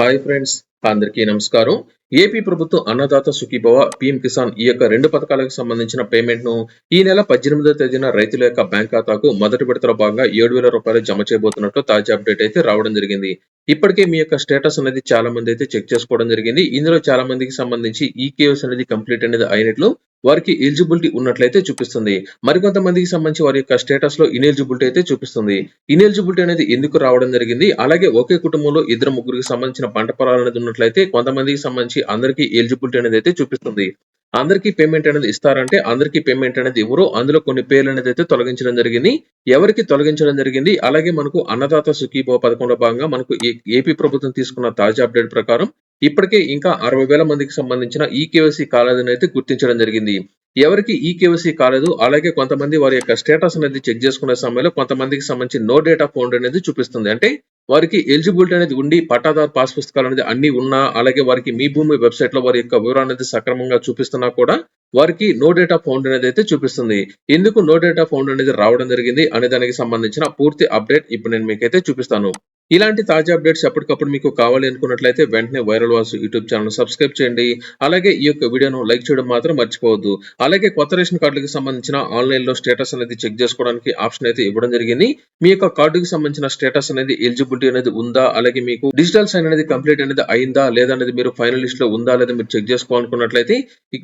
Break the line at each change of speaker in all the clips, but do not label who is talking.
Hi friends, అందరికీ నమస్కారం. AP ప్రభుత్వం అన్నదాత సుఖీభవ పీఎం కిసాన్ ఈ యొక్క రెండు పథకాలకు సంబంధించిన పేమెంట్ను ఈ నెల పద్దెనిమిదో తేదీన రైతుల యొక్క బ్యాంక్ ఖాతాకు మొదటి విడతలో భాగంగా ఏడు వేల రూపాయలు జమ చేయబోతున్నట్లు తాజా అప్డేట్ అయితే రావడం జరిగింది. ఇప్పటికే మీ యొక్క స్టేటస్ అనేది చాలా మంది అయితే చెక్ చేసుకోవడం జరిగింది. ఇందులో చాలా మందికి సంబంధించి ఈ అనేది కంప్లీట్ అనేది అయినట్లు వారికి ఎలిజిబిలిటీ ఉన్నట్లయితే చూపిస్తుంది. మరికొంతమందికి సంబంధించి వారి యొక్క స్టేటస్లో ఇనెలిజిబిలిటీ అయితే చూపిస్తుంది. ఇనెలిజిబిలిటీ అనేది ఎందుకు రావడం జరిగింది? అలాగే ఒకే కుటుంబంలో ఇద్దరు ముగ్గురికి సంబంధించిన పంట పొలాలు అనేది చూసుకున్నట్లయితే కొంతమందికి సంబంధించి అందరికీ ఎలిజిబిలిటీ అనేది అయితే చూపిస్తుంది. అందరికీ పేమెంట్ అనేది ఇస్తారంటే అందరికీ పేమెంట్ అనేది ఇవ్వరు. అందులో కొన్ని పేర్లు అనేది అయితే తొలగించడం జరిగింది. ఎవరికి తొలగించడం జరిగింది? అలాగే మనకు అన్నదాత సుఖీభవ పథకంలో భాగంగా మనకు ఏ- ఏపీ ప్రభుత్వం తీసుకున్న తాజా అప్డేట్ ప్రకారం ఇప్పటికే ఇంకా అరవై వేల మందికి సంబంధించిన ఈ కేవైసీ కాలేదని అయితే గుర్తించడం జరిగింది. ఎవరికి ఈ కేవైసీ కాలేదు? అలాగే కొంతమంది వారి యొక్క స్టేటస్ అనేది చెక్ చేసుకునే సమయంలో కొంతమందికి సంబంధించి నో డేటా ఫౌండ్ అనేది చూపిస్తుంది. అంటే వారికి ఎలిజిబిలిటీ అనేది ఉండి పట్టాదారు పాస్ పుస్తకాలు అనేది అన్ని ఉన్నా అలాగే వారికి మీ భూమి వెబ్సైట్లో వారి యొక్క వివరాలు అనేది సక్రమంగా చూపిస్తున్నా కూడా వారికి నో డేటా ఫౌండ్ అనేది అయితే చూపిస్తుంది. ఎందుకు నో డేటా ఫౌండ్ అనేది రావడం జరిగింది అనే దానికి సంబంధించిన పూర్తి అప్డేట్ ఇప్పుడు నేను మీకైతే చూపిస్తాను. ఇలాంటి తాజా అప్డేట్స్ ఎప్పటికప్పుడు మీకు కావాలి అనుకున్నట్లయితే వెంటనే viral Vasu YouTube channel subscribe చేయండి. అలాగే ఈ యొక్క వీడియోను లైక్ చేయడం మాత్రం మర్చిపోవద్దు. అలాగే కొత్త రేషన్ కార్డులకు సంబంధించిన ఆన్లైన్లో స్టేటస్ అనేది చెక్ చేసుకోవడానికి ఆప్షన్ అయితే ఇవ్వడం జరిగింది. మీ యొక్క కార్డుకి సంబంధించిన స్టేటస్ అనేది ఎలిజిబిలిటీ అనేది ఉందా? అలాగే మీకు డిజిటల్ సైన్ అనేది కంప్లీట్ అనేది అయిందా? లేదా అనేది మీరు ఫైనల్ లిస్ట్లో ఉందా? లేదా మీరు చెక్ చేసుకోవాలనుకున్నట్లయితే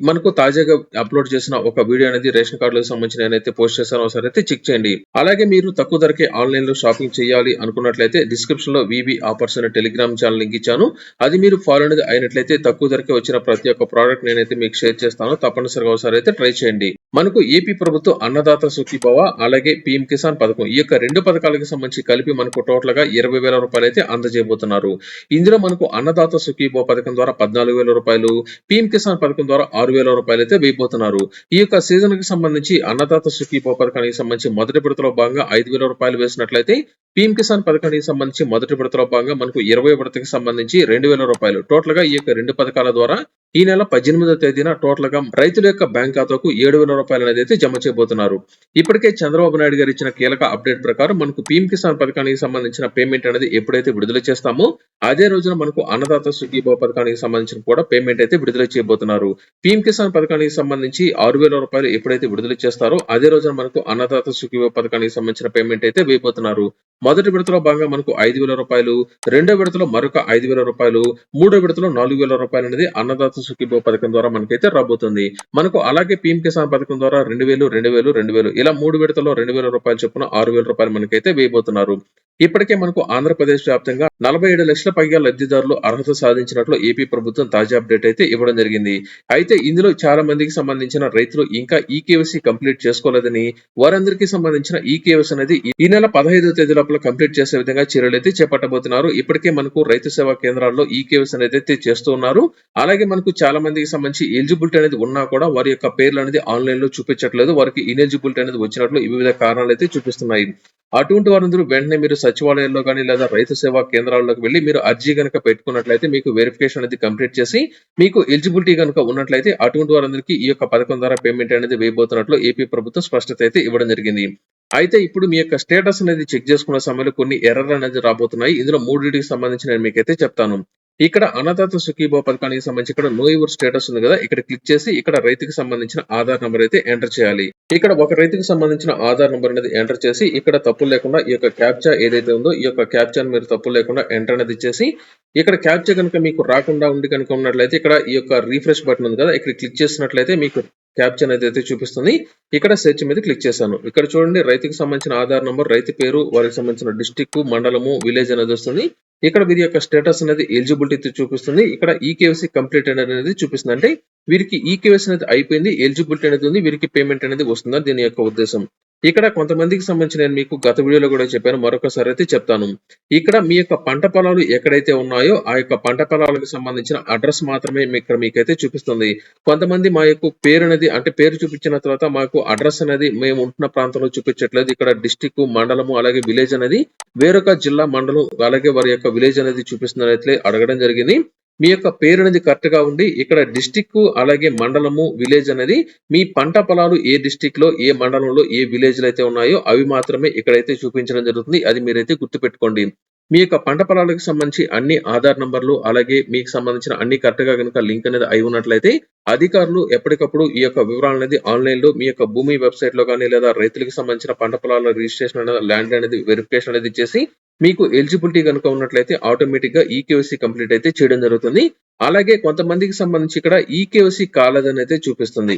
మనకు తాజాగా అప్లోడ్ చేసిన ఒక వీడియో అనేది రేషన్ కార్డులకు సంబంధించిన నేనైతే పోస్ట్ చేశాను ఒకసారి అయితే చెక్ చేయండి. అలాగే మీరు తక్కువ ధరకే ఆన్లైన్లో షాపింగ్ చేయాలి అనుకున్నట్లయితే డిస్క్రిప్షన్ లో వివి ఆఫర్స్ అనే టెలిగ్రామ్ ఛానల్ లింక్ ఇచ్చాను. అది మీరు ఫాలో అనేది అయినట్లయితే తక్కువ ధరకే వచ్చిన ప్రతి ఒక్క ప్రోడక్ట్ నేనైతే మీకు షేర్ చేస్తాను. తప్పనిసరిగా ఒకసారి అయితే ట్రై చేయండి. మనకు ఏపీ ప్రభుత్వం అన్నదాత సుఖీభవ అలాగే పిఎం కిసాన్ పథకం. ఈ యొక్క రెండు పథకాలకు సంబంధించి కలిపి మనకు టోటల్గా ఇరవై వేల రూపాయలు అయితే అందజేయబోతున్నారు. ఇందులో మనకు అన్నదాత సుఖీభవ పథకం ద్వారా పద్నాలుగు వేల రూపాయలు పిఎం కిసాన్ పథకం ద్వారా ఆరు వేల రూపాయలు అయితే వేయబోతున్నారు. ఈ యొక్క సీజన్కి సంబంధించి అన్నదాత సుఖీభవ పథకానికి సంబంధించి మొదటి విడతలో భాగంగా ఐదు వేల రూపాయలు వేసినట్లయితే పిఎం కిసాన్ పథకానికి సంబంధించి మొదటి విడతలో భాగంగా మనకు ఇరవై విడతకి సంబంధించి రెండు వేల రూపాయలు. టోటల్గా ఈ యొక్క రెండు పథకాల ద్వారా ఈ నెల పద్దెనిమిదో తేదీన టోటల్గా రైతుల యొక్క బ్యాంక్ ఖాతాకు ఏడు వేల రూపాయలు అనేది అయితే జమ చేయబోతున్నారు. ఇప్పటికే చంద్రబాబు నాయుడు గారు ఇచ్చిన కీలక అప్డేట్ ప్రకారం మనకు పీఎం కిసాన్ పథకానికి సంబంధించిన పేమెంట్ అనేది ఎప్పుడైతే విడుదల చేస్తామో అదే రోజున మనకు అన్నదాత సుఖీభవ పథకానికి సంబంధించిన కూడా పేమెంట్ అయితే విడుదల చేయబోతున్నారు. పీఎం కిసాన్ పథకానికి సంబంధించి ఆరు వేల రూపాయలు ఎప్పుడైతే విడుదల చేస్తారో అదే రోజున మనకు అన్నదాత సుఖీభవ పథకానికి సంబంధించిన పేమెంట్ అయితే వేయబోతున్నారు. మొదటి విడతలో భాగంగా మనకు ఐదు వేల రూపాయలు రెండో విడతలో మరొక ఐదు వేల రూపాయలు మూడో విడతలో నాలుగు వేల రూపాయలు అనేది అన్నదాత సుఖీభవ పథకం ద్వారా మనకైతే రాబోతుంది. మనకు అలాగే పీఎం కిసాన్ పథకం ద్వారా రెండు వేలు రెండు వేలు రెండు వేలు ఇలా మూడు విడతలో రెండు వేల రూపాయలు చొప్పున ఆరు వేల రూపాయలు మనకైతే వేయబోతున్నారు. ఇప్పటికే మనకు ఆంధ్రప్రదేశ్ వ్యాప్తంగా నలభై ఏడు లక్షల పైగా లబ్ధిదారులు అర్హత సాధించినట్లు ఏపీ ప్రభుత్వం తాజా అప్డేట్ అయితే ఇవ్వడం జరిగింది. అయితే ఇందులో చాలా మందికి సంబంధించిన రైతులు ఇంకా ఈ కేవసీ కంప్లీట్ చేసుకోలేదని వారందరికీ సంబంధించిన ఈ కేవైసీ అనేది ఈ నెల పదహైదో తేదీ లోపల కంప్లీట్ చేసే విధంగా చర్యలు అయితే చేపట్టబోతున్నారు. ఇప్పటికే మనకు రైతు సేవా కేంద్రాల్లో ఈ కేవైసీ అనేది చేస్తూ ఉన్నారు. అలాగే మనకు చాలా మందికి సంబంధించి ఎలిజిబిలిటీ అనేది ఉన్నా కూడా వారి యొక్క పేర్లు అనేది ఆన్లైన్లో చూపించట్లేదు. వారికి ఇనెలిజిబిలిటీ అనేది వచ్చినట్లు వివిధ కారణాలు అయితే చూపిస్తున్నాయి. అటువంటి వారందరూ వెంటనే మీరు సచివాలయంలో కానీ లేదా రైతు సేవా కేంద్రాల్లోకి వెళ్ళి మీరు అర్జీ కనుక పెట్టుకున్నట్లయితే మీకు వెరిఫికేషన్ అనేది కంప్లీట్ చేసి మీకు ఎలిజిబిలిటీ కనుక ఉన్నట్లయితే అటువంటి వారందరికీ ఈ యొక్క పథకం ద్వారా పేమెంట్ అనేది వేయబోతున్నట్లు ఏపీ ప్రభుత్వం స్పష్టత అయితే ఇవ్వడం జరిగింది. అయితే ఇప్పుడు మీ యొక్క స్టేటస్ అనేది చెక్ చేసుకున్న సమయంలో కొన్ని ఎర్రర్ అనేది రాబోతున్నాయి. ఇందులో మూడింటికి సంబంధించి నేను మీకైతే చెప్తాను. ఇక్కడ అన్నదాత సుఖీభవ పథకానికి సంబంధించి ఇక్కడ నో యువర్ స్టేటస్ ఉంది కదా ఇక్కడ క్లిక్ చేసి ఇక్కడ రైతుకి సంబంధించిన ఆధార్ నంబర్ అయితే ఎంటర్ చేయాలి. ఇక్కడ ఒక రైతుకి సంబంధించిన ఆధార్ నంబర్ అనేది ఎంటర్ చేసి ఇక్కడ తప్పులు లేకుండా ఈ యొక్క క్యాప్చా ఏదైతే ఉందో ఈ యొక్క క్యాప్చాను మీరు తప్పులు లేకుండా ఎంటర్ అనేది ఇచ్చేసి ఇక్కడ క్యాప్చా కనుక మీకు రాకుండా ఉండి కనుక ఉన్నట్లయితే ఇక్కడ ఈ యొక్క రీఫ్రెష్ బటన్ ఉంది కదా ఇక్కడ క్లిక్ చేసినట్లయితే మీకు క్యాప్చర్ అనేది అయితే చూపిస్తుంది. ఇక్కడ సెర్చ్ మీద క్లిక్ చేశాను. ఇక్కడ చూడండి రైతుకి సంబంధించిన ఆధార్ నంబర్ రైతు పేరు వారికి సంబంధించిన డిస్టిక్ మండలము విలేజ్ అనేది వస్తుంది. ఇక్కడ వీరి యొక్క స్టేటస్ అనేది ఎలిజిబిలిటీ చూపిస్తుంది. ఇక్కడ ఈ కేవైసీ కంప్లీట్ అనేది చూపిస్తుంది. అంటే వీరికి ఈ కేవైసీ అనేది అయిపోయింది ఎలిజిబిలిటీ అనేది ఉంది వీరికి పేమెంట్ అనేది వస్తుందని దీని యొక్క ఉద్దేశం? ఇక్కడ కొంతమందికి సంబంధించి నేను మీకు గత వీడియోలో కూడా చెప్పాను మరొకసారి అయితే చెప్తాను. ఇక్కడ మీ యొక్క పంట పొలాలు ఎక్కడైతే ఉన్నాయో ఆ యొక్క పంట పొలాలకు సంబంధించిన అడ్రస్ మాత్రమే ఇక్కడ మీకైతే చూపిస్తుంది. కొంతమంది మా యొక్క పేరు అనేది అంటే పేరు చూపించిన తర్వాత మాకు అడ్రస్ అనేది మేము ఉంటున్న ప్రాంతంలో చూపించట్లేదు. ఇక్కడ డిస్టిక్ మండలము అలాగే విలేజ్ అనేది వేరొక జిల్లా మండలం అలాగే వారి యొక్క విలేజ్ అనేది చూపిస్తున్నట్లయితే అడగడం జరిగింది. మీ యొక్క పేరు అనేది కరెక్ట్గా ఉండి ఇక్కడ డిస్టిక్ అలాగే మండలము విలేజ్ అనేది మీ పంట పొలాలు ఏ డిస్టిక్లో ఏ మండలంలో ఏ విలేజ్ అయితే ఉన్నాయో అవి మాత్రమే ఇక్కడైతే చూపించడం జరుగుతుంది. అది మీరైతే గుర్తుపెట్టుకోండి. మీ యొక్క పంట పొలాలకు సంబంధించి అన్ని ఆధార్ నంబర్లు అలాగే మీకు సంబంధించిన అన్ని కరెక్ట్గా కనుక లింక్ అనేది అయి ఉన్నట్లయితే అధికారులు ఎప్పటికప్పుడు ఈ యొక్క వివరాలు అనేది ఆన్లైన్లో మీ యొక్క భూమి వెబ్సైట్లో కానీ లేదా రైతులకు సంబంధించిన పంట పొలాల రిజిస్ట్రేషన్ అనేది ల్యాండ్ అనేది వెరిఫికేషన్ అనేది చేసి మీకు ఎలిజిబిలిటీ కనుక ఉన్నట్లయితే ఆటోమేటిక్గా ఈకేవైసీ కంప్లీట్ అయితే చేయడం జరుగుతుంది. అలాగే కొంతమందికి సంబంధించి ఇక్కడ ఈకేవైసీ కాలేదని అయితే చూపిస్తుంది.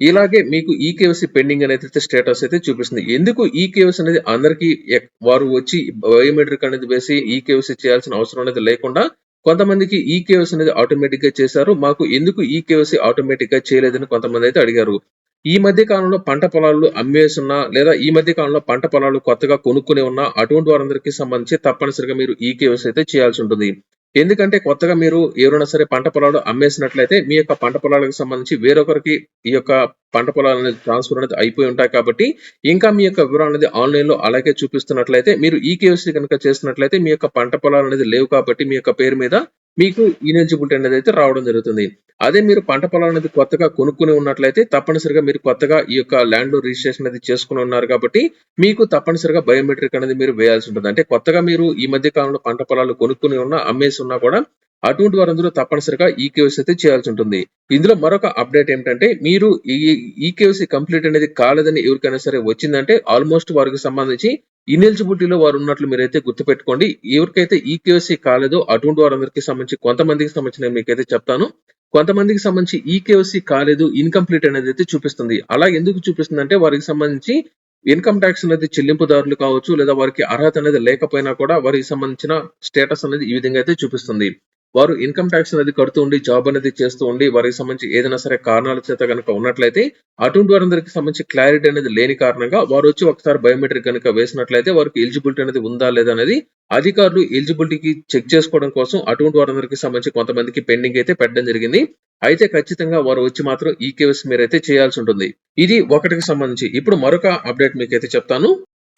ఇలాగే మీకు ఈకేవైసీ పెండింగ్ అనేది అయితే స్టేటస్ అయితే చూపిస్తుంది. ఎందుకు ఈకేవైసీ అనేది అందరికి వారు వచ్చి బయోమెట్రిక్ అనేది వేసి ఈకేవైసీ చేయాల్సిన అవసరం అనేది లేకుండా కొంతమందికి ఈకేవైసీ అనేది ఆటోమేటిక్గా చేశారు. మాకు ఎందుకు ఈకేవైసీ ఆటోమేటిక్గా చేయలేదని కొంతమంది అయితే అడిగారు. ఈ మధ్య కాలంలో పంట పొలాలు అమ్మేసున్నా లేదా ఈ మధ్య కాలంలో పంట పొలాలు కొత్తగా కొనుక్కుని ఉన్నా అటువంటి వారందరికీ సంబంధించి తప్పనిసరిగా మీరు ఈ కేవైసీ అయితే చేయాల్సి ఉంటుంది. ఎందుకంటే కొత్తగా మీరు ఎవరైనా సరే పంట పొలాలు అమ్మేసినట్లయితే మీ యొక్క పంట పొలాలకు సంబంధించి వేరొకరికి ఈ యొక్క పంట పొలాలు అనేది ట్రాన్స్ఫర్ అనేది అయిపోయి ఉంటాయి కాబట్టి ఇంకా మీ యొక్క వివరాలు అనేది ఆన్లైన్లో అలాగే చూపిస్తున్నట్లయితే మీరు ఈ కేవైసీ కనుక చేసినట్లయితే మీ యొక్క పంట పొలాలు అనేది లేవు కాబట్టి మీ యొక్క పేరు మీద మీకు ఇనెలిజిబిలిటీ అనేది అయితే రావడం జరుగుతుంది. అదే మీరు పంట పొలాలు అనేది కొత్తగా కొనుక్కుని ఉన్నట్లయితే తప్పనిసరిగా మీరు కొత్తగా ఈ యొక్క ల్యాండ్లో రిజిస్ట్రేషన్ అనేది చేసుకుని ఉన్నారు కాబట్టి మీకు తప్పనిసరిగా బయోమెట్రిక్ అనేది మీరు వేయాల్సి ఉంటుంది. అంటే కొత్తగా మీరు ఈ మధ్య కాలంలో పంట పొలాలు కొనుక్కుని ఉన్నా అమ్మేసి ఉన్నా కూడా అటువంటి వారందరూ తప్పనిసరిగా ఈ కేవైసీ అయితే చేయాల్సి ఉంటుంది. ఇందులో మరొక అప్డేట్ ఏంటంటే మీరు ఈ ఈ కేవైసీ కంప్లీట్ అనేది కాలేదని ఎవరికైనా సరే వచ్చిందంటే ఆల్మోస్ట్ వారికి సంబంధించి ఇనెలిజిబిలిటీలో వారు ఉన్నట్లు మీరైతే గుర్తుపెట్టుకోండి. ఎవరికైతే ఈ కేవైసీ కాలేదో అటువంటి వారందరికీ సంబంధించి కొంతమందికి సంబంధించి నేను మీకైతే చెప్తాను. కొంతమందికి సంబంధించి ఈ కేవైసీ కాలేదు ఇన్కంప్లీట్ అనేది అయితే చూపిస్తుంది. అలా ఎందుకు చూపిస్తుంది అంటే వారికి సంబంధించి ఇన్కమ్ ట్యాక్స్ అనేది చెల్లింపుదారులు కావచ్చు లేదా వారికి అర్హత అనేది లేకపోయినా కూడా వారికి సంబంధించిన స్టేటస్ అనేది ఈ విధంగా అయితే చూపిస్తుంది. వారు ఇన్కమ్ ట్యాక్స్ అనేది కడుతూ ఉండి జాబ్ అనేది చేస్తూ ఉండి వారికి సంబంధించి ఏదైనా సరే కారణాల చేత కనుక ఉన్నట్లయితే అటువంటి వారందరికి సంబంధించి క్లారిటీ అనేది లేని కారణంగా వారు వచ్చి ఒకసారి బయోమెట్రిక్ కనుక వేసినట్లయితే వారికి ఎలిజిబిలిటీ అనేది ఉందా లేదా అనేది అధికారులు ఎలిజిబిలిటీకి చెక్ చేసుకోవడం కోసం అటువంటి వారందరికి సంబంధించి కొంతమందికి పెండింగ్ అయితే పెట్టడం జరిగింది. అయితే ఖచ్చితంగా వారు వచ్చి మాత్రం ఈ కేవైసీ మీరైతే చేయాల్సి ఉంటుంది. ఇది ఒకటికి సంబంధించి. ఇప్పుడు మరొక అప్డేట్ మీకైతే చెప్తాను.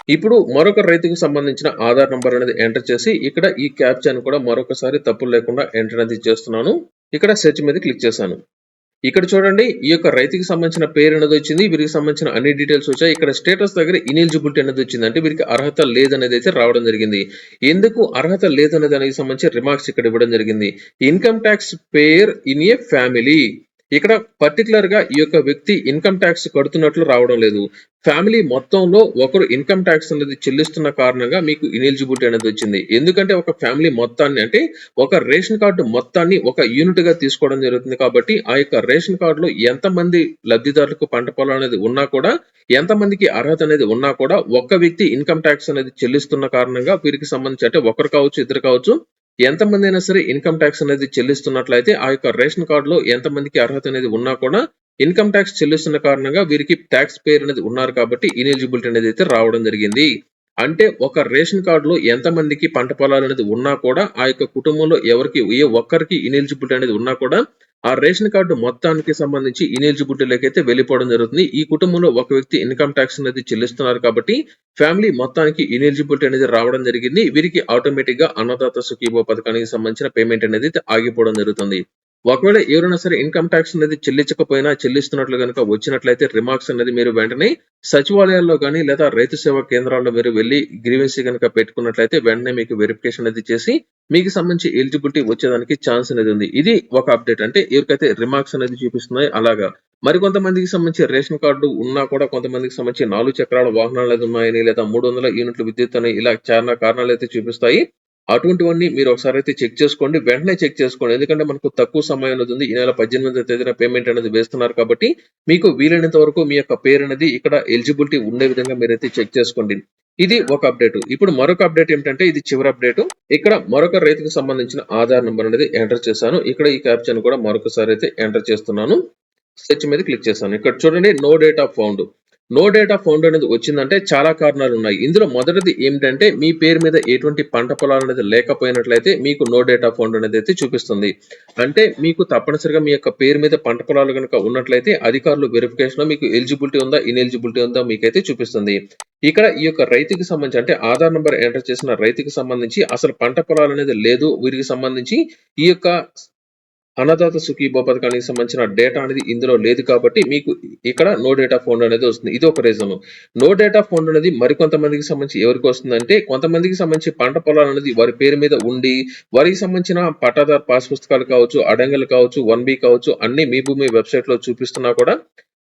ఇప్పుడు మరొక రైతుకు సంబంధించిన ఆధార్ నంబర్ అనేది ఎంటర్ చేసి ఇక్కడ ఈ క్యాప్చాను కూడా మరొకసారి తప్పులు లేకుండా ఎంటర్ అనేది చేస్తున్నాను. ఇక్కడ సెర్చ్ మీద క్లిక్ చేశాను. ఇక్కడ చూడండి ఈ యొక్క రైతుకి సంబంధించిన పేరు అనేది వచ్చింది వీరికి సంబంధించిన అన్ని డీటెయిల్స్ వచ్చాయి. ఇక్కడ స్టేటస్ దగ్గర ఇనెలిజిబిలిటీ అనేది వచ్చింది. అంటే వీరికి అర్హత లేదనేది అయితే రావడం జరిగింది. ఎందుకు అర్హత లేదనేది దానికి సంబంధించి రిమార్క్స్ ఇక్కడ ఇవ్వడం జరిగింది. Income tax payer in a family. ఇక్కడ పర్టికులర్గా ఈ యొక్క వ్యక్తి ఇన్కమ్ ట్యాక్స్ కడుతున్నట్లు రావడం లేదు. ఫ్యామిలీ మొత్తంలో ఒకరు ఇన్కమ్ ట్యాక్స్ అనేది చెల్లిస్తున్న కారణంగా మీకు ఇనెలిజిబిలిటీ అనేది వచ్చింది. ఎందుకంటే ఒక ఫ్యామిలీ మొత్తాన్ని అంటే ఒక రేషన్ కార్డు మొత్తాన్ని ఒక యూనిట్గా తీసుకోవడం జరుగుతుంది కాబట్టి ఆ యొక్క రేషన్ కార్డులో ఎంతమంది లబ్ధిదారులకు పంట పొలం అనేది ఉన్నా కూడా ఎంతమందికి అర్హత అనేది ఉన్నా కూడా ఒక్క వ్యక్తి ఇన్కమ్ ట్యాక్స్ అనేది చెల్లిస్తున్న కారణంగా వీరికి సంబంధించి అంటే ఒకరు కావచ్చు ఇద్దరు కావచ్చు ఎంతమంది అయినా సరే ఇన్కమ్ ట్యాక్స్ అనేది చెల్లిస్తున్నట్లయితే ఆ యొక్క రేషన్ కార్డులో ఎంతమందికి అర్హత అనేది ఉన్నా కూడా ఇన్కమ్ ట్యాక్స్ చెల్లిస్తున్న కారణంగా వీరికి ట్యాక్స్ పేర్ అనేది ఉన్నారు కాబట్టి ఇనెలిజిబిలిటీ అనేది అయితే రావడం జరిగింది. అంటే ఒక రేషన్ కార్డులో ఎంతమందికి పంట పొలాలు అనేది ఉన్నా కూడా ఆ యొక్క కుటుంబంలో ఎవరికి ఏ ఒక్కరికి ఇనెలిజిబిలిటీ అనేది ఉన్నా కూడా ఆ రేషన్ కార్డు మొత్తానికి సంబంధించి ఇనెలిజిబిలిటీలోకి అయితే వెళ్ళిపోవడం జరుగుతుంది. ఈ కుటుంబంలో ఒక వ్యక్తి ఇన్కమ్ ట్యాక్స్ అనేది చెల్లిస్తున్నారు కాబట్టి ఫ్యామిలీ మొత్తానికి ఇనెలిజిబిలిటీ అనేది రావడం జరిగింది. వీరికి ఆటోమేటిక్గా అన్నదాత సుఖీభో పథకానికి సంబంధించిన పేమెంట్ అనేది ఆగిపోవడం జరుగుతుంది. ఒకవేళ ఎవరైనా సరే ఇన్కమ్ ట్యాక్స్ అనేది చెల్లించకపోయినా చెల్లిస్తున్నట్లు కనుక వచ్చినట్లయితే రిమార్క్స్ అనేది మీరు వెంటనే సచివాలయాల్లో కానీ లేదా రైతు సేవా కేంద్రాల్లో మీరు వెళ్ళి గ్రీవెన్సీ కనుక పెట్టుకున్నట్లయితే వెంటనే మీకు వెరిఫికేషన్ అనేది చేసి మీకు సంబంధించి ఎలిజిబిలిటీ వచ్చేదానికి ఛాన్స్ అనేది ఉంది. ఇది ఒక అప్డేట్ అంటే ఎవరికైతే రిమార్క్స్ అనేది చూపిస్తున్నాయి అలాగా. మరికొంతమందికి సంబంధించి రేషన్ కార్డు ఉన్నా కూడా కొంతమందికి సంబంధించి నాలుగు చక్రాల వాహనాలు అయితే ఉన్నాయని లేదా మూడు వందల యూనిట్ల విద్యుత్ అని ఇలా చాలా కారణాలు అయితే చూపిస్తాయి. అటువంటివన్నీ మీరు ఒకసారి అయితే చెక్ చేసుకోండి. వెంటనే చెక్ చేసుకోండి. ఎందుకంటే మనకు తక్కువ సమయం అనేది ఉంది. ఈ నెల పద్దెనిమిదో తేదీన పేమెంట్ అనేది వేస్తున్నారు కాబట్టి మీకు వీలైనంత వరకు మీ యొక్క పేరు అనేది ఇక్కడ ఎలిజిబిలిటీ ఉండే విధంగా మీరైతే చెక్ చేసుకోండి. ఇది ఒక అప్డేట్ ఇప్పుడు మరొక అప్డేట్ ఏంటంటే ఇది చివరి అప్డేట్ ఇక్కడ మరొక రైతుకు సంబంధించిన ఆధార్ నంబర్ అనేది ఎంటర్ చేశాను. ఇక్కడ ఈ క్యాప్షన్ కూడా మరొకసారి అయితే ఎంటర్ చేస్తున్నాను. సెర్చ్ మీద క్లిక్ చేశాను. ఇక్కడ చూడండి no data found no data found అనేది వచ్చిందంటే చాలా కారణాలు ఉన్నాయి. ఇందులో మొదటిది ఏమిటంటే మీ పేరు మీద ఎటువంటి పంట పొలాలు అనేది లేకపోయినట్లయితే మీకు నో డేటా ఫౌండ్ అనేది అయితే చూపిస్తుంది. అంటే మీకు తప్పనిసరిగా మీ యొక్క పేరు మీద పంట పొలాలు కనుక ఉన్నట్లయితే అధికారులు వెరిఫికేషన్లో మీకు ఎలిజిబిలిటీ ఉందా ఇన్ఎలిజిబిలిటీ ఉందా మీకైతే చూపిస్తుంది. ఇక్కడ ఈ యొక్క రైతుకి సంబంధించి అంటే ఆధార్ నంబర్ ఎంటర్ చేసిన రైతుకి సంబంధించి అసలు పంట పొలాలు అనేది లేదు. వీరికి సంబంధించి ఈ యొక్క అన్నదాత సుఖీభవ పథకానికి సంబంధించిన డేటా అనేది ఇందులో లేదు కాబట్టి మీకు ఇక్కడ నో డేటా ఫోన్ అనేది వస్తుంది. ఇది ఒక రీజన్ నో డేటా ఫోన్ అనేది మరికొంతమందికి సంబంధించి ఎవరికి వస్తుందంటే కొంతమందికి సంబంధించి పంట పొలాలు అనేది వారి పేరు మీద ఉండి వారికి సంబంధించిన పట్టాదారు పాస్ పుస్తకాలు కావచ్చు అడంగలు కావచ్చు వన్ బి కావచ్చు అన్ని మీ భూమి వెబ్సైట్లో చూపిస్తున్నా కూడా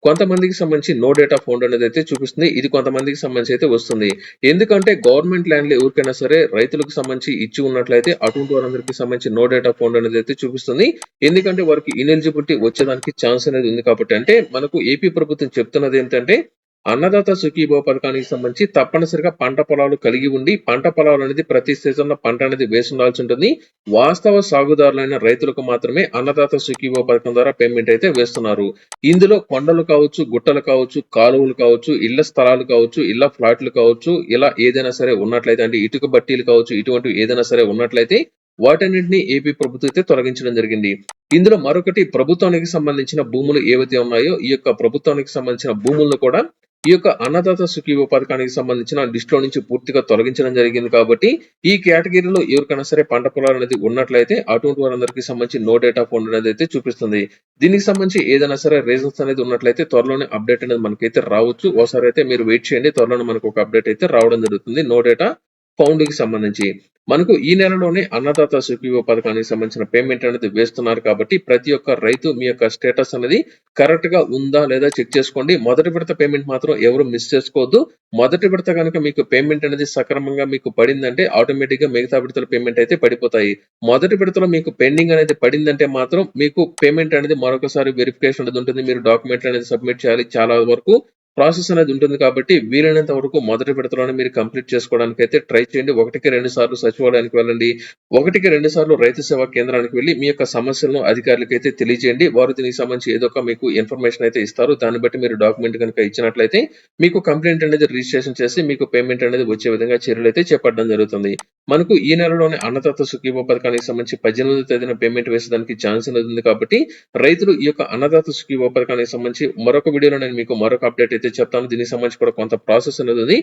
కొంతమందికి సంబంధించి నో డేటా ఫౌండ్ అనేది అయితే చూపిస్తుంది. ఇది కొంతమందికి సంబంధించి అయితే వస్తుంది. ఎందుకంటే గవర్నమెంట్ ల్యాండ్లు ఎవరికైనా సరే రైతులకు సంబంధించి ఇచ్చి ఉన్నట్లయితే అటువంటి వారందరికీ సంబంధించి నో డేటా ఫౌండ్ అనేది అయితే చూపిస్తుంది. ఎందుకంటే వారికి ఇనెలిజిబిలిటీ వచ్చేదానికి ఛాన్స్ అనేది ఉంది కాబట్టి అంటే మనకు ఏపీ ప్రభుత్వం చెప్తున్నది ఏంటంటే అన్నదాత సుఖీభవ పథకానికి సంబంధించి తప్పనిసరిగా పంట పొలాలు కలిగి ఉండి పంట పొలాలు అనేది ప్రతి సీజన్లో పంట అనేది వేసుండాల్సి ఉంటుంది. వాస్తవ సాగుదారులైన రైతులకు మాత్రమే అన్నదాత సుఖీభవ పథకం ద్వారా పేమెంట్ అయితే వేస్తున్నారు. ఇందులో కొండలు కావచ్చు గుట్టలు కావచ్చు కాలువలు కావచ్చు ఇళ్ళ స్థలాలు కావచ్చు ఇళ్ళ ఫ్లాట్లు కావచ్చు ఇలా ఏదైనా సరే ఉన్నట్లయితే అంటే ఇటుక బట్టీలు కావచ్చు ఇటువంటివి ఏదైనా సరే ఉన్నట్లయితే వాటన్నింటినీ ఏపీ ప్రభుత్వం అయితే తొలగించడం జరిగింది. ఇందులో మరొకటి ప్రభుత్వానికి సంబంధించిన భూములు ఏవైతే ఉన్నాయో ఈ యొక్క ప్రభుత్వానికి సంబంధించిన భూములను కూడా ఈ యొక్క అన్నదాత సుఖీవ పథకానికి సంబంధించిన లిస్ట్లో నుంచి పూర్తిగా తొలగించడం జరిగింది కాబట్టి ఈ కేటగిరీలో ఎవరికైనా సరే పంట పొలాలు అనేది ఉన్నట్లయితే అటువంటి వారందరికీ సంబంధించి నో డేటా ఫోన్ అనేది అయితే చూపిస్తుంది. దీనికి సంబంధించి ఏదైనా సరే రీజన్స్ అనేది ఉన్నట్లయితే త్వరలోనే అప్డేట్ అనేది మనకైతే రావచ్చు. ఒకసారి అయితే మీరు వెయిట్ చేయండి. త్వరలోనే మనకు ఒక అప్డేట్ అయితే రావడం జరుగుతుంది. నో డేటా పౌండ్కి సంబంధించి. మనకు ఈ నెలలోనే అన్నదాత సుఖీవ పథకానికి సంబంధించిన పేమెంట్ అనేది వేస్తున్నారు కాబట్టి ప్రతి ఒక్క రైతు మీ యొక్క స్టేటస్ అనేది కరెక్ట్గా ఉందా లేదా చెక్ చేసుకోండి. మొదటి విడత పేమెంట్ మాత్రం ఎవరు మిస్ చేసుకోవద్దు. మొదటి విడత కనుక మీకు పేమెంట్ అనేది సక్రమంగా మీకు పడిందంటే ఆటోమేటిక్గా మిగతా విడతల పేమెంట్ అయితే పడిపోతాయి. మొదటి విడతలో మీకు పెండింగ్ అనేది పడిందంటే మాత్రం మీకు పేమెంట్ అనేది మరొకసారి వెరిఫికేషన్ అనేది ఉంటుంది. మీరు డాక్యుమెంట్ అనేది సబ్మిట్ చేయాలి చాలా వరకు. ప్రాసెస్ అనేది ఉంటుంది కాబట్టి వీలైనంత వరకు మొదటి విడతలోనే మీరు కంప్లీట్ చేసుకోవడానికి అయితే ట్రై చేయండి. ఒకటికి రెండు సార్లు సచివాలయానికి వెళ్ళండి. ఒకటికి రెండు సార్లు రైతు సేవా కేంద్రానికి వెళ్ళి మీ యొక్క సమస్యలను అధికారులకు అయితే తెలియజేయండి. వారు దీనికి సంబంధించి ఏదో ఒక మీకు ఇన్ఫర్మేషన్ అయితే ఇస్తారు. దాన్ని బట్టి మీరు డాక్యుమెంట్ కనుక ఇచ్చినట్లయితే మీకు కంప్లైంట్ అనేది రిజిస్ట్రేషన్ చేసి మీకు పేమెంట్ అనేది వచ్చే విధంగా చర్యలు అయితే చేపట్టడం జరుగుతుంది. మనకు ఈ నెలలోనే అన్నదాత సుఖీభ పథకానికి సంబంధించి పద్దెనిమిది తేదీన పేమెంట్ వేసేదానికి ఛాన్స్ అనేది ఉంది కాబట్టి రైతులు ఈ యొక్క అన్నదాత సుఖీభ పథకానికి సంబంధించి మరొక వీడియోలో నేను మీకు మరొక అప్డేట్ అయితే చెప్తాను దీనికి సంబంధించి కూడా కొంత ప్రాసెస్ అనేది ఉంది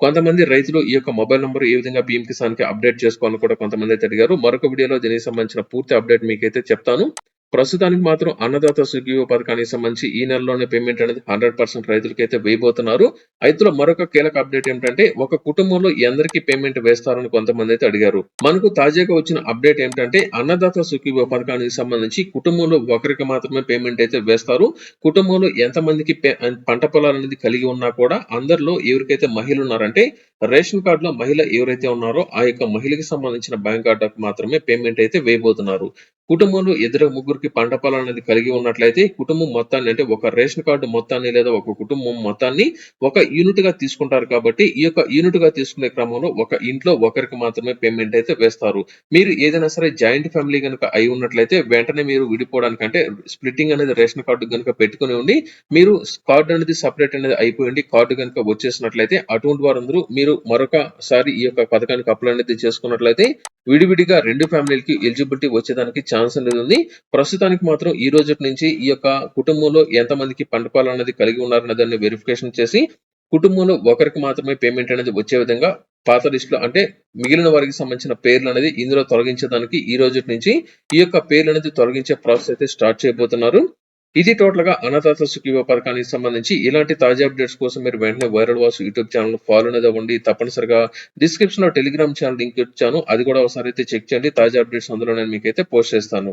కొంతమంది రైతులు ఈ యొక్క మొబైల్ నెంబర్ ఏ విధంగా పీఎం కిసాన్కి అప్డేట్ చేసుకోవాలని కూడా కొంతమంది అయితే అడిగారు. మరొక వీడియోలో దీనికి సంబంధించిన పూర్తి అప్డేట్ మీకైతే చెప్తాను. ప్రస్తుతానికి మాత్రం అన్నదాత సుఖీవ పథకానికి సంబంధించి ఈ నెలలోనే పేమెంట్ అనేది హండ్రెడ్ పర్సెంట్ రైతులకైతే వేయబోతున్నారు. రైతుల మరొక కీలక అప్డేట్ ఏమిటంటే ఒక కుటుంబంలో ఎందరికి పేమెంట్ వేస్తారని కొంతమంది అయితే అడిగారు. మనకు తాజాగా వచ్చిన అప్డేట్ ఏమిటంటే అన్నదాత సుఖీవ పథకానికి సంబంధించి కుటుంబంలో ఒకరికి మాత్రమే పేమెంట్ అయితే వేస్తారు. కుటుంబంలో ఎంత మందికి పంట పొలాలు అనేది కలిగి ఉన్నా కూడా అందరిలో ఎవరికైతే మహిళలు ఉన్నారంటే రేషన్ కార్డులో మహిళ ఎవరైతే ఉన్నారో ఆ యొక్క మహిళకి సంబంధించిన బ్యాంక్ కార్డుకు మాత్రమే పేమెంట్ అయితే వేయబోతున్నారు. కుటుంబంలో ఇద్దరు ముగ్గురు ముగ్గురికి పంట పొలం అనేది కలిగి ఉన్నట్లయితే కుటుంబం మొత్తాన్ని అంటే ఒక రేషన్ కార్డు మొత్తాన్ని లేదా ఒక కుటుంబం మొత్తాన్ని ఒక యూనిట్గా తీసుకుంటారు కాబట్టి ఈ యొక్క యూనిట్గా తీసుకునే క్రమంలో ఒక ఇంట్లో ఒకరికి మాత్రమే పేమెంట్ అయితే వేస్తారు. మీరు ఏదైనా సరే జాయింట్ ఫ్యామిలీ కనుక అయి ఉన్నట్లయితే వెంటనే మీరు విడిపోవడానికి అంటే స్ప్లిట్టింగ్ అనేది రేషన్ కార్డు కనుక పెట్టుకుని ఉండి మీరు కార్డు అనేది సపరేట్ అనేది అయిపోయింది కార్డు కనుక వచ్చేసినట్లయితే అటువంటి వారందరూ మీరు మరొకసారి ఈ యొక్క పథకానికి అప్లై అనేది చేసుకున్నట్లయితే విడివిడిగా రెండు ఫ్యామిలీలకి ఎలిజిబిలిటీ వచ్చేదానికి ఛాన్స్ అనేది ఉంది. ప్రస్తుతానికి మాత్రం ఈ రోజు నుంచి ఈ యొక్క కుటుంబంలో ఎంతమందికి పంట పొలాలు అనేది కలిగి ఉన్నారన్న దాన్ని వెరిఫికేషన్ చేసి కుటుంబంలో ఒకరికి మాత్రమే పేమెంట్ అనేది వచ్చే విధంగా పాత లిస్ట్లో అంటే మిగిలిన వారికి సంబంధించిన పేర్లు అనేది ఇందులో తొలగించడానికి ఈ రోజు నుంచి ఈ యొక్క పేర్లు అనేది తొలగించే ప్రాసెస్ అయితే స్టార్ట్ చేయబోతున్నారు. ఇది టోటల్గా అన్నదాత సుఖీవ పథకానికి సంబంధించి ఇలాంటి తాజా అప్డేట్స్ కోసం మీరు వెంటనే viral Vasu YouTube channel follow అనేది అవ్వండి. తప్పనిసరిగా డిస్క్రిప్షన్లో టెలిగ్రామ్ ఛానల్ లింక్ ఇచ్చాను. అది కూడా ఒకసారి అయితే చెక్ చేయండి. తాజా అప్డేట్స్ అందులో నేను మీకైతే పోస్ట్ చేస్తాను.